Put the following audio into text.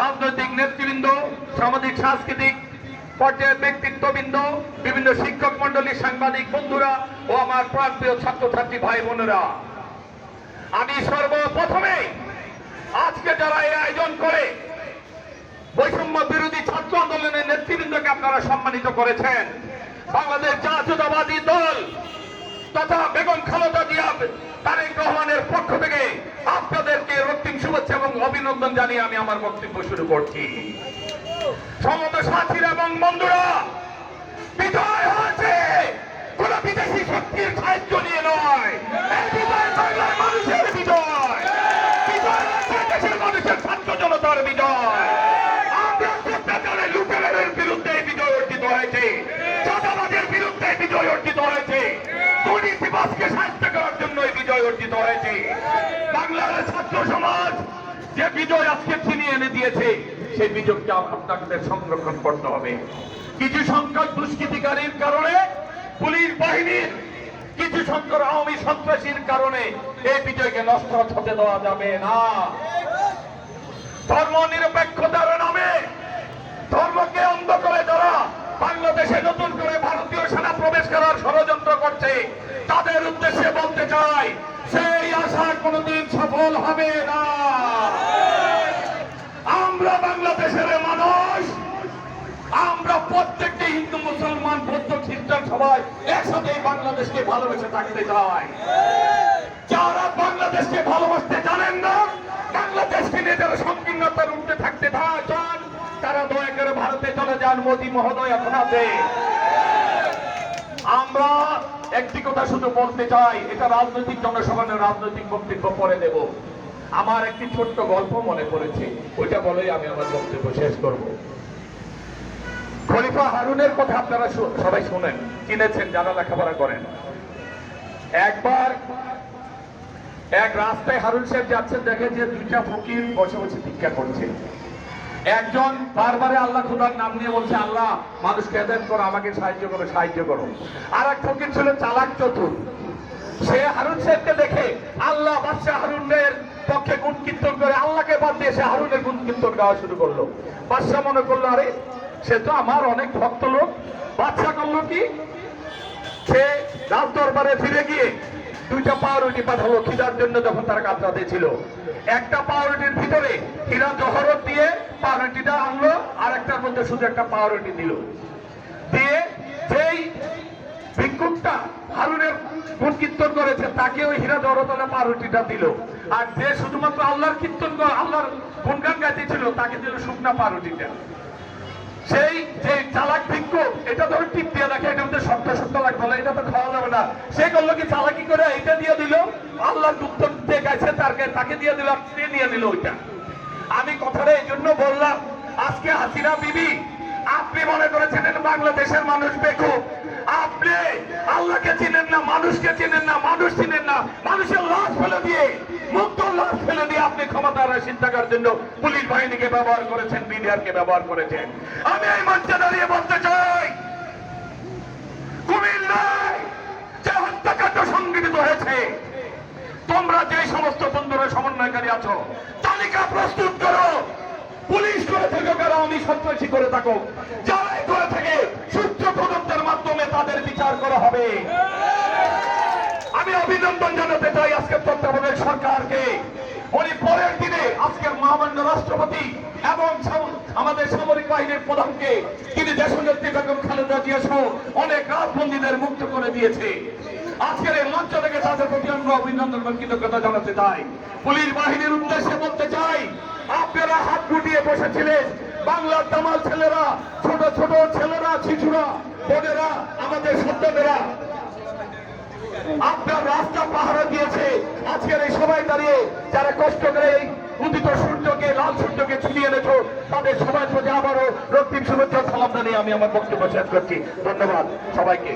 রাজনৈতিক নেতৃবৃন্দ, সামাজিক, সাংস্কৃতিক পর্যায়ের ব্যক্তিত্ববৃন্দ, বিভিন্ন শিক্ষক মন্ডলী সাংবাদিক বন্ধুরা ও আমার প্রান্তীয় ছাত্রছাত্রী ভাই বোনেরা। আমি সর্বপ্রথমে আজকে যারা এই আয়োজন করে, বৈষম্য বিরোধী ছাত্র আন্দোলনের নেতৃবৃন্দকে আপনারা সম্মানিত করেছেন। বাংলাদেশ জাতীয়তাবাদী দল তথা বেগম খালেদা জিয়া, তারেক রহমানের পক্ষ অভিনন্দন জানিয়ে আমি আমার বক্তব্য শুরু করছি। সমত সাথীরা এবং বন্ধুরা, বিজয় হয়েছে। কোন বিদেশি শক্তির সাহায্য নিয়ে নয়। করার বিজয় বাংলার ছাত্র সমাজ যে বিজয় আজকে ছিনিয়ে এনে দিয়েছে, সেই বিজয়কে আপনাদের সংরক্ষণ করতে হবে। কিছু সংখ্যক দুষ্কৃতিকারীর কারণে, পুলিশ বাহিনীর কিছু সংখ্যক আওয়ামী সন্ত্রাসীর কারণে এই বিজয়কে নষ্ট হতে দেওয়া যাবে না। ধর্ম নিরপেক্ষতার নামে ধর্মকে অন্ধ করে যারা বাংলাদেশে নতুন করে ভারতীয় সেনা প্রবেশ করার ষড়যন্ত্র করছে, তাদের উদ্দেশ্যে বলতে চাই, সেই আশা কোনোদিন সফল হবে না। প্রত্যেকটি হিন্দু মুসলমান, বৌদ্ধ, খ্রিস্টান সবাই একসাথে বাংলাদেশকে ভালোবেসে থাকতে চাই যারা বাংলাদেশকে ভালোবাসতে জানেন না, বাংলাদেশকে নিয়ে যারা সংকীর্ণতার উঠতে থাকতে চান, তারা দয়া করে ভারতে চলে যান মোদী মহোদয় আছে। আমরা একটি কথা শুধু বলতে চাই, এটা রাজনৈতিক জনসভানের রাজনৈতিক বক্তব্য পরে দেব। আমার একটি ছোট্ট গল্প মনে পড়েছে, ওইটা বলেই আমি আমার বক্তব্য শেষ করব। খলিফা হারুনের কথা আপনারা সবাই শুনেন, চিনেছেন, যারা লেখাপড়া করেন। একবার এক রাস্তায় হারুন সাহেব যাচ্ছেন দেখে যে দুইটা ফকির বসে বসে ভিক্ষা করছে। একজন বারবারে আল্লাহ খুদার নাম নিয়ে বলছে, আল্লাহ, মানুষকে হেদায়ত করো, আমাকে সাহায্য করো সাহায্য করো। আর এক ফকির ছিল চালাক চতুর। সে হারুন সাহেবকে দেখে আল্লাহ বাদশাহ হারুনের পক্ষে গুণ কীর্তন করে, আল্লাহকে বাদ দিয়ে সে হারুনের গুণ কীর্তন গাওয়া শুরু করল। বাদশাহ মনে করল, আরে সে তো আমার অনেক ভক্ত লোক। বাদশাহ করল কি? সে রাজ দরবারে ফিরে গিয়ে দুইটা পাউরুটি পাঠালো খিদার জন্য যখন তারা কাতরাতে ছিল। একটা পাউরুটির ভিতরে হীরা জহরত দিয়ে পাউরুটিটা আনলো আর একটার মধ্যে শুধু একটা পাউরুটি দিল। দিয়ে যেই ভিক্ষুকটা হারুনের গুণ কীর্তন করেছে, তাকে ওই হীরা জহরতলা পাউরুটিটা দিল। আর যে শুধুমাত্র আল্লাহর কীর্তন করে- আল্লাহর গুণগান গাইতেছিল, তাকে দিল শুকনা পাউরুটিটা। সেই যে চালাক ভিক্ষু এটা ধরো টিপ দিয়ে রাখে, এটা মধ্যে শক্ত শক্ত লাগবে না এটা তো খাওয়া যাবে না। সে করল কি, চালাকি করে এটা দিয়ে দিল? আল্লাহ দুঃখ যে গেছে তাকে তাকে দিয়ে দিল আপনি নিয়ে নিল ওইটা। আমি কথাটা এই জন্য বললাম, আজকে হাসিনা বিবি, আপনি মনে করেছেন বাংলাদেশের মানুষ বেকুব আপনি আল্লাহকে চিনেন না, মানুষকে চিনেন না, মানুষ চিনেন না। মানুষের লাশ ফেলে দিয়ে, মুক্ত লাশ ফেলে দিয়ে আপনি ক্ষমতার আসীন থাকার জন্য পুলিশ বাহিনীকে ব্যবহার করেছেন মিডিয়ারকে ব্যবহার করেছেন। আমি এই মঞ্চে দাঁড়িয়ে বলতে চাই, কুমিল্লায় যে হত্যাকাণ্ড হয়েছে, তোমরা যে সমস্ত বন্ধুরা সমন্বয়কারী আছো, তালিকা প্রস্তুত করো। পুলিশ করে থাকো কারও আমি সন্ত্রাসী করে থাকো। যারাই করে বিচার করা হবে। আমি অভিনন্দন জানাতে চাই আজকের তত্ত্বাবধায়ক সরকারকে। উনি পরের দিনে আজকের মহামান্য রাষ্ট্রপতি এবং আমাদের সামরিক বাহিনীর প্রধানকে তিনি দেশনেত্রী বেগম খালেদা জিয়া সহ অনেক রাজবন্দীদের মুক্ত করে দিয়েছে। আজকের এই মঞ্চ থেকে তাদের প্রতি আমরা অভিনন্দন এবং কৃতজ্ঞতা জানাতে চাই। পুলিশ বাহিনীর উদ্দেশ্যে বলতে চাই, আপনারা হাত গুটিয়ে বসেছিলেন। বাংলার দামাল ছেলেরা, ছোট ছোট ছেলেরা, শিশুরা, বোনেরা, আমাদের সন্তানেরা আপনার রাস্তা পাহারা দিয়েছে। আজকের এই সবাই দাঁড়িয়ে যারা কষ্ট করে এই উদিত সূর্যকে, লাল সূর্যকে ছিনিয়ে এনেছো, তাদের সবার প্রতি আবারও রক্তিম শুভেচ্ছা সালাম জানিয়ে আমি আমার বক্তব্য শেষ করছি। ধন্যবাদ সবাইকে।